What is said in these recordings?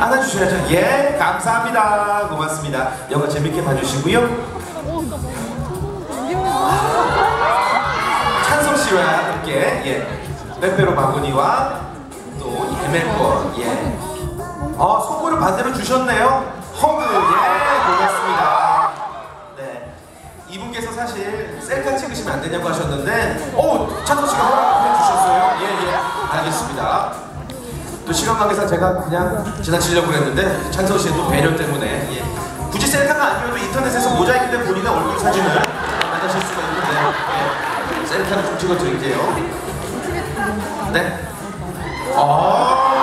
안아주셔야죠. 예, 감사합니다. 고맙습니다. 영화 재밌게 봐주시고요. 찬성 씨와 함께 예, 빼빼로 마구니와 또 예매권 예, 어 선물을 반대로 주셨네요. 허그 예, 고맙습니다. 네, 이분께서 사실 셀카 찍으시면 안 되냐고 하셨는데, 오 찬성 씨가 허락해 주셨어요. 또 시간 관계상 제가 그냥 지나치려고 했는데 찬성 씨의 또 배려 때문에 예. 굳이 셀카가 아니어도 인터넷에서 모자이크 된 본인의 얼굴 사진을 만드실 수가 있는데 예. 셀카를 좀 찍어 드릴게요. 네.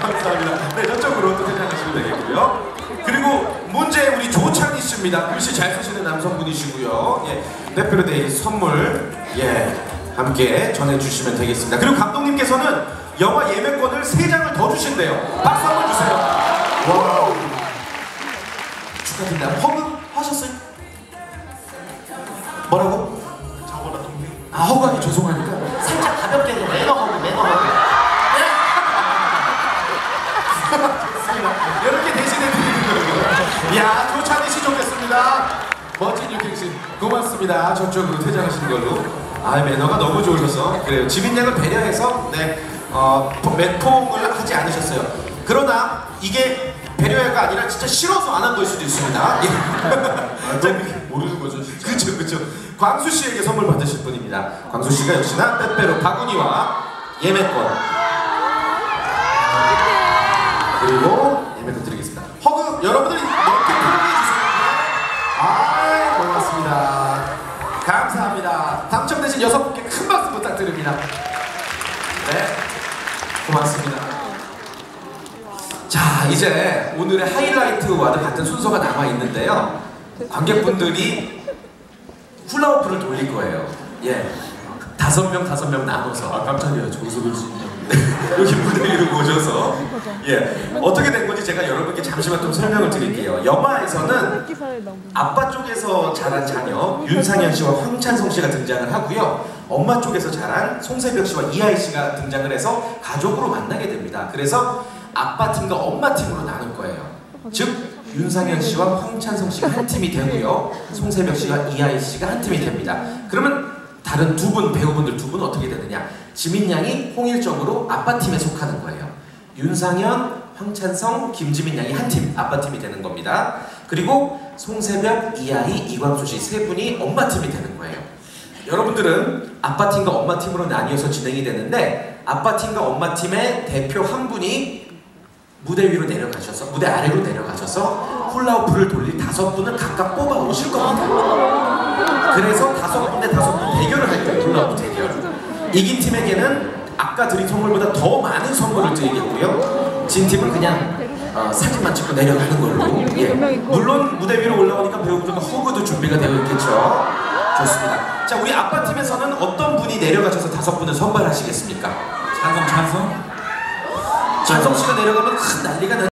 감사합니다. 네 저쪽으로 또 퇴장하시면 되겠고요. 그리고 문제 우리 조창희 씨입니다. 글씨 잘 쓰시는 남성분이시고요. 예. 대표로데이 선물 예 함께 전해주시면 되겠습니다. 그리고 감독님께서는 영화 예매권을 세 장을 더 주신대요. 박수 한번 주세요. 와우. 축하드립니다. 허그 하셨어 씨 좋겠습니다. 멋진 씨, 고맙습니다. 저쪽으로 퇴장하시는 걸로. 아, 매너가 너무 좋으셔서 그래요. 지빈양을 배려해서 네, 어, 매통을 하지 않으셨어요. 그러나 이게 배려가 아니라 진짜 싫어서 안한 거일 수도 있습니다. 예. 자, 모르는 거죠 진짜 그렇죠, 그렇죠. 광수 씨에게 선물 받으실 분입니다. 광수 씨가 역시나 빼빼로 바구니와 예매권 그리고 예매권 드리겠습니다. 허 부탁드립니다. 네, 고맙습니다. 자, 이제 오늘의 하이라이트와도 같은 순서가 남아 있는데요. 관객분들이 훌라후프를 돌릴 거예요. 예. 다섯 명 다섯 명 나눠서 아 깜짝이야 정석을 진짜 여기 무대 위로 모셔서 예 어떻게 된 건지 제가 여러분께 잠시만 좀 설명을 드릴게요. 영화에서는 아빠 쪽에서 자란 자녀 윤상현 씨와 황찬성 씨가 등장을 하고요. 엄마 쪽에서 자란 송세벽 씨와 이하이 씨가 등장을 해서 가족으로 만나게 됩니다. 그래서 아빠 팀과 엄마 팀으로 나눌 거예요. 즉 윤상현 씨와 황찬성 씨가 한 팀이 되고요. 송세벽 씨와 이하이 씨가 한 팀이 됩니다. 그러면 다른 두 분 배우분들 두 분 어떻게 되느냐? 지민 양이 홍일점으로 아빠 팀에 속하는 거예요. 윤상현, 황찬성, 김지민 양이 한 팀, 아빠 팀이 되는 겁니다. 그리고 송세벽, 이하이, 이광수 씨 세 분이 엄마 팀이 되는 거예요. 여러분들은 아빠 팀과 엄마 팀으로 나뉘어서 진행이 되는데 아빠 팀과 엄마 팀의 대표 한 분이 무대 위로 내려가셔서 무대 아래로 내려가셔서 훌라후프를 돌릴 다섯 분을 각각 뽑아 오실 겁니다. 그래서 다섯 분대 다섯 분 대결을 할 거예요. 훌라후프 대결. 이긴 팀에게는 아까 드린 선물보다 더 많은 선물을 드리겠고요. 진 팀은 그냥 어, 사진만 찍고 내려가는 걸로. 예. 물론 무대 위로 올라오니까 배우분들과 허그도 준비가 되어 있겠죠. 좋습니다. 자, 우리 아빠 팀에서는 어떤 분이 내려가셔서 다섯 분을 선발하시겠습니까? 찬성 찬성 찬성 씨가 내려가면 큰 난리가 나지